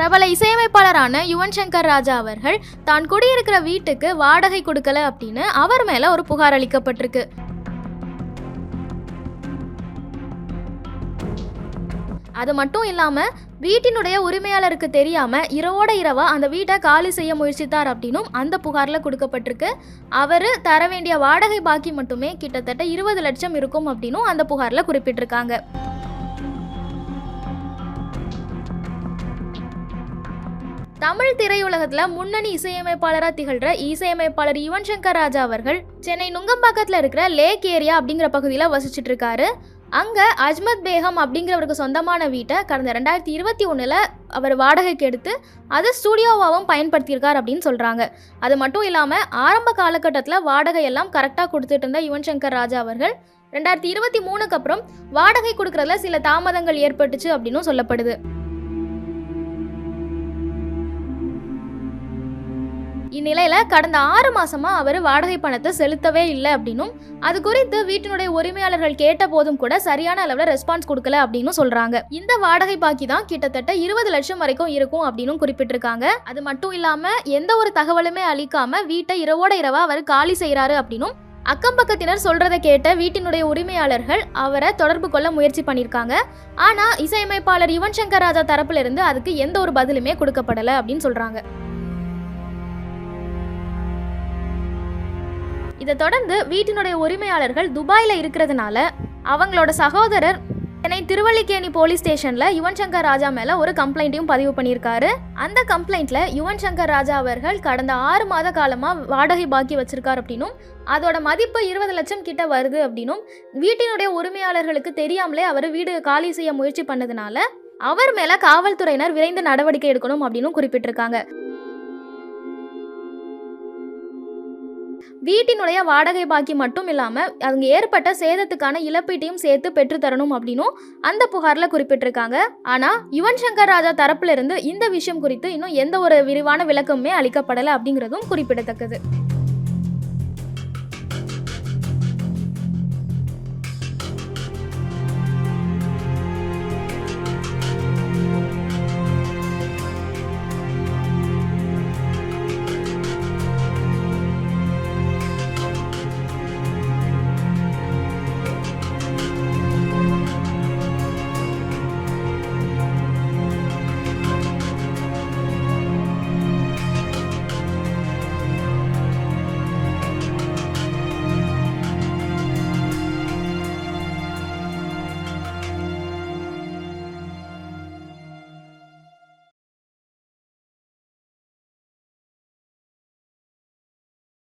பிரபல இசையமைப்பாளரான யுவன் சங்கர் ராஜா அவர்கள் தான் குடியிருக்கிற வீட்டுக்கு வாடகை கொடுக்கல அப்படின்னு அவர் மேல ஒரு புகார் அளிக்கப்பட்டிருக்கு. அது மட்டும் இல்லாம வீட்டினுடைய உரிமையாளருக்கு தெரியாம இரவோட இரவா அந்த வீட்டை காலி செய்ய முயற்சித்தார் அப்படின்னும் அந்த புகார்ல கொடுக்கப்பட்டிருக்கு. அவர் தர வேண்டிய வாடகை பாக்கி மட்டுமே கிட்டத்தட்ட இருபது லட்சம் இருக்கும் அப்படின்னும் அந்த புகார்ல குறிப்பிட்டிருக்காங்க. தமிழ் திரையுலகத்துல முன்னணி இசையமைப்பாளராக திகழ்கிற இசையமைப்பாளர் யுவன் சங்கர் ராஜா அவர்கள் சென்னை நுங்கம்பாக்கத்தில் இருக்கிற லேக் ஏரியா அப்படிங்கிற பகுதியில் வசிச்சுட்டு இருக்காரு. அங்கே அஜ்மத் பேகம் அப்படிங்கிறவருக்கு சொந்தமான வீட்டை கடந்த ரெண்டாயிரத்தி இருபத்தி ஒன்றில் அவர் வாடகைக்கு எடுத்து அதை ஸ்டூடியோவாகவும் பயன்படுத்தியிருக்கார் அப்படின்னு சொல்கிறாங்க அது மட்டும் இல்லாமல் ஆரம்ப காலகட்டத்தில் வாடகை எல்லாம் கரெக்டாக கொடுத்துட்டு இருந்த யுவன் சங்கர் ராஜா அவர்கள் ரெண்டாயிரத்தி இருபத்தி மூணுக்கு அப்புறம் வாடகை கொடுக்கறதுல சில தாமதங்கள் ஏற்பட்டுச்சு அப்படின்னும் சொல்லப்படுது. இந்நிலையில கடந்த ஆறு மாசமா அவர் வாடகை பணத்தை செலுத்தவே இல்லை அப்படின்னும் அது குறித்து வீட்டினுடைய உரிமையாளர்கள் கேட்ட போதும் கூட சரியான அளவுல ரெஸ்பான்ஸ் கொடுக்கல அப்படின்னு சொல்றாங்க. இந்த வாடகை பாக்கி தான் கிட்டத்தட்ட இருபது லட்சம் வரைக்கும் இருக்கும் அப்படின்னு குறிப்பிட்டிருக்காங்க. அது மட்டும் இல்லாம எந்த ஒரு தகவலுமே அளிக்காம வீட்டை இரவோட இரவா அவர் காலி செய்யறாரு அப்படின்னும் அக்கம் பக்கத்தினர் சொல்றதை கேட்ட வீட்டினுடைய உரிமையாளர்கள் அவரை தொடர்பு கொள்ள முயற்சி பண்ணியிருக்காங்க. ஆனா இசையமைப்பாளர் யுவன் சங்கர் ராஜா தரப்புல இருந்து அதுக்கு எந்த ஒரு பதிலுமே கொடுக்கப்படல அப்படின்னு சொல்றாங்க. இதை தொடர்ந்து வீட்டினுடைய உரிமையாளர்கள் துபாயில் இருக்கிறதுனால அவங்களோட சகோதரர் சென்னை திருவள்ளிக்கேணி போலீஸ் ஸ்டேஷன்ல யுவன் சங்கர் ராஜா மேல ஒரு கம்ப்ளைண்ட்டையும் பதிவு பண்ணியிருக்காரு. அந்த கம்ப்ளைண்ட்ல யுவன் சங்கர் ராஜா அவர்கள் கடந்த ஆறு மாத காலமா வாடகை பாக்கி வச்சிருக்காரு அப்படின்னும் அதோட மதிப்பு இருபது லட்சம் கிட்ட வருது அப்படின்னும் வீட்டினுடைய உரிமையாளர்களுக்கு தெரியாமலே அவர் வீடு காலி செய்ய முயற்சி பண்ணதுனால அவர் மேல காவல்துறையினர் விரைந்து நடவடிக்கை எடுக்கணும் அப்படின்னு குறிப்பிட்டிருக்காங்க. வீட்டினுடைய வாடகை பாக்கி மட்டும் இல்லாமல் அவங்க ஏற்பட்ட சேதத்துக்கான இழப்பீட்டையும் சேர்த்து பெற்றுத்தரணும் அப்படின்னும் அந்த புகாரில் குறிப்பிட்டிருக்காங்க. ஆனால் யுவன் சங்கர் ராஜா தரப்பிலிருந்து இந்த விஷயம் குறித்து இன்னும் எந்த ஒரு விரிவான விளக்கமுமே அளிக்கப்படலை அப்படிங்கிறதும் குறிப்பிடத்தக்கது.